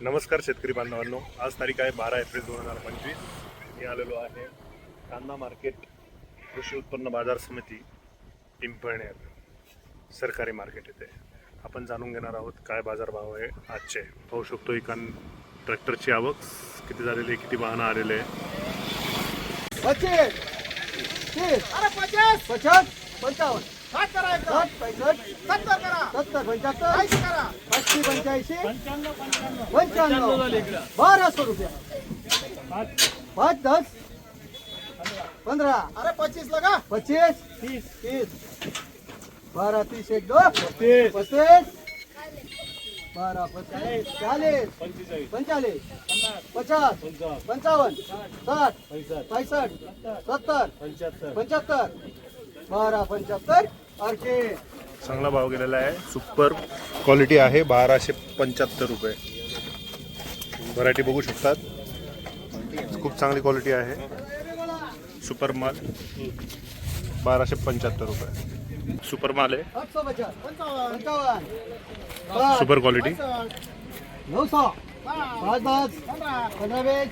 नमस्कार शेतकरी बांधवांनो. आज तारीख आहे बारा एप्रिल दोन हजार पंचवीस. मी आलेलो आहे कांदा मार्केट कृषी उत्पन्न बाजार समिती पिंपळनेर सरकारी मार्केट येथे. आपण जाणून घेणार आहोत काय बाजारभाव आहे आजचे. पाहू शकतो एकान ट्रॅक्टरची आवक. किती झालेली आहे किती वाहनं आलेले आहे पंचावन्न. करा पैसष्ट सत्तर करा. सत्तर पंच्याहत्तर. ऐंशी करा. अस्सी पंच्याऐंशी. पंच्याण्णव बाराशे रुपया. पाच. दस. पंधरा. अरे पच्चीस लगा पच्चीस. तीस. तीस. बारा तीस एक दो पस्तीस. पस्तीस. बारा पस्तीस. चालीस पंचालीस पचास. पंचावन्न. साठ. पैसष्ट सत्तर. पंच्याहत्तर. बारा पंच्याहत्तर. आणखी चांगला भाव गेलेला आहे. सुपर क्वालिटी आहे. बाराशे पंच्याहत्तर रुपये. व्हरायटी बघू शकतात. खूप चांगली क्वालिटी आहे. सुपर माल. बाराशे पंच्याहत्तर रुपये. सुपर माल आहे. सुपर क्वालिटी पाच, पाच दस पंधरा वीस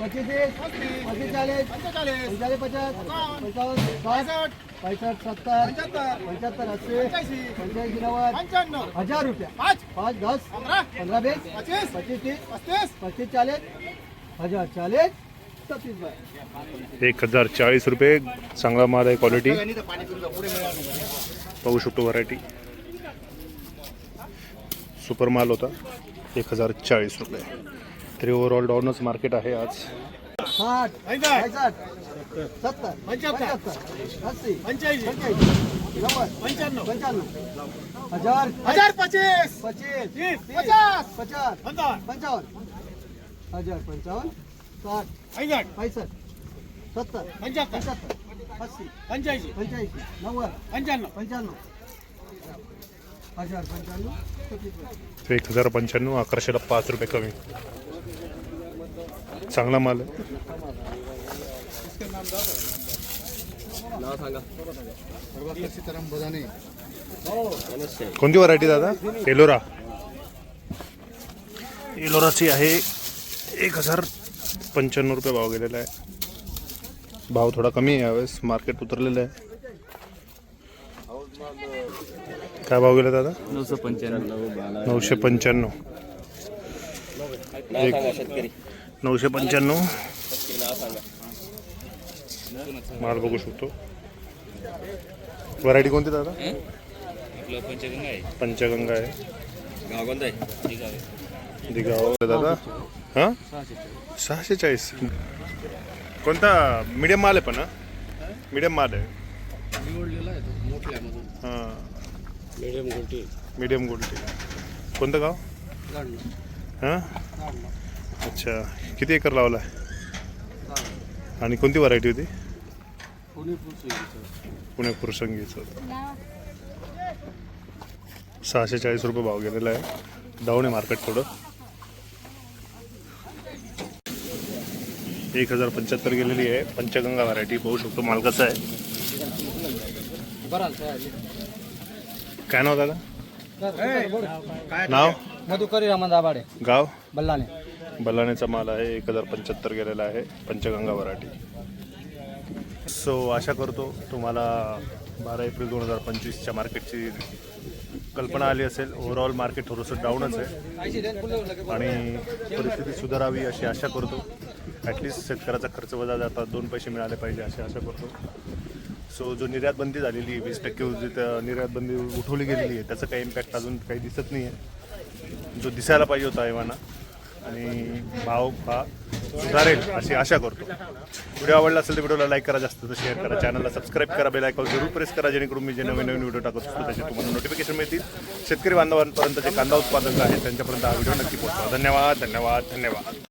पच्चीस तीस पच्चीस चाळीस पंचेचाळीस पंचेचाळीस पचास पंचावन्न साठ पासष्ट पैसष्ट सत्तर पंच्याहत्तर अस्सी पंच्याऐंशी नव्वद हजार रुपया. पाच. पाच दस पंधरा. वीस पच्चीस. तीस पस्तीस. पस्तीस चाळीस हजार चाळीस एक हजार चाळीस रुपये चांगला माल आहे क्वालिटी पाहू शकतो व्हरायटी सुपर माल होता एक हजार चाळीस रुपये. तरी ओव्हरऑल डाऊनच मार्केट आहे आज. साठ पैसष्ट सत्तर पंच्याहत्तर. अस्सी पंच्याऐंशी. पंच्याऐंशी नव्वद पंच्याण्णव. पंच्याण्णव हजार हजार पच्चीस पच्चीस तीस, तीस, पचास, पचास पंचावन्न. हजार पंचावन्न साठ पैसष्ट सत्तर पंच्याहत्तर. पंच्याहत्तर अस्सी पंच्याऐंशी. पंच्याऐंशी नव्वद पंच्याण्णव. पंच्याण्णव. एक हजार पंच्याण्णव अकराशेला पाच रुपये कमी. चांगला माल आहे. कोणती व्हरायटी दादा? एलोरा. एलोराची आहे एक हजार पंच्याण्णव रुपये भाव गेलेला आहे. भाव थोडा कमी आहे यावेळेस. मार्केट उतरलेलं आहे. काय भाव गेला दादा? नऊशे पंच्याण्णव. नऊशे पंच्याण्णव. एक नऊशे पंच्याण्णव. माल बघू शकतो. व्हरायटी कोणती दादा? आपलं पंचगंगा आहे. पंचगंगा आहे. गाव कोणतं आहे. ठीक आहे दिगाव दादा. हां? सहाशे चाळीस कोणता? मीडियम माल आहे पण मीडियम माल आहे. हां. मिडियम गोटी मीडियम गोल्टी. कोणतं गाव? हां? अच्छा. किती एकर लावला आणि कोणती व्हरायटी होती? पुणे पुरसंगीचं. सहाशे चाळीस रुपये भाव गेलेला आहे. डाऊन आहे मार्केट थोडं. एक हजार पंच्याहत्तर गेलेली आहे. पंचगंगा व्हरायटी पाहू शकतो माल कसा आहे. काय नाव दादा? नाव? मधुकरी दाभाडे. गाव? बल्लाने. माल आहे एक हजार पंच्याहत्तर गेलेला आहे पंचगंगा वराठी. सो आशा करतो तुम्हाला बारा एप्रिल दोन हजार पंचवीसच्या मार्केटची कल्पना आली असेल. ओव्हरऑल मार्केट थोडंसं डाऊनच आहे. आणि परिस्थिती सुधारावी अशी आशा करतो. ॲटलिस्ट शेतकऱ्याचा खर्च वजा जाता दोन पैसे मिळाले पाहिजे अशी आशा करतो. सो जो निर्यात बंदी झालेली आहे वीस टक्के निर्यात बंदी उठवली गेलेली आहे त्याचं काही इम्पॅक्ट अजून काही दिसत नाही आहे जो दिसायला पाहिजे होता एव्हाना आणि भाव हा सुधारेल अशी आशा करतो. व्हिडिओ आवडला असेल तर व्हिडिओला लाईक करा जास्त शेअर करा. चॅनलला सबस्क्राईब करा बेल आयकॉन जरूर प्रेस करा जेणेकरून मी जे नवीन नवीन व्हिडिओ टाकत असतो त्याचे तुम्हाला नोटिफिकेशन मिळतील. शेतकरी बांधवांपर्यंत जे कांदा उत्पादक आहेत त्यांच्यापर्यंत हा व्हिडिओ नक्की पोहोचवा. धन्यवाद धन्यवाद धन्यवाद.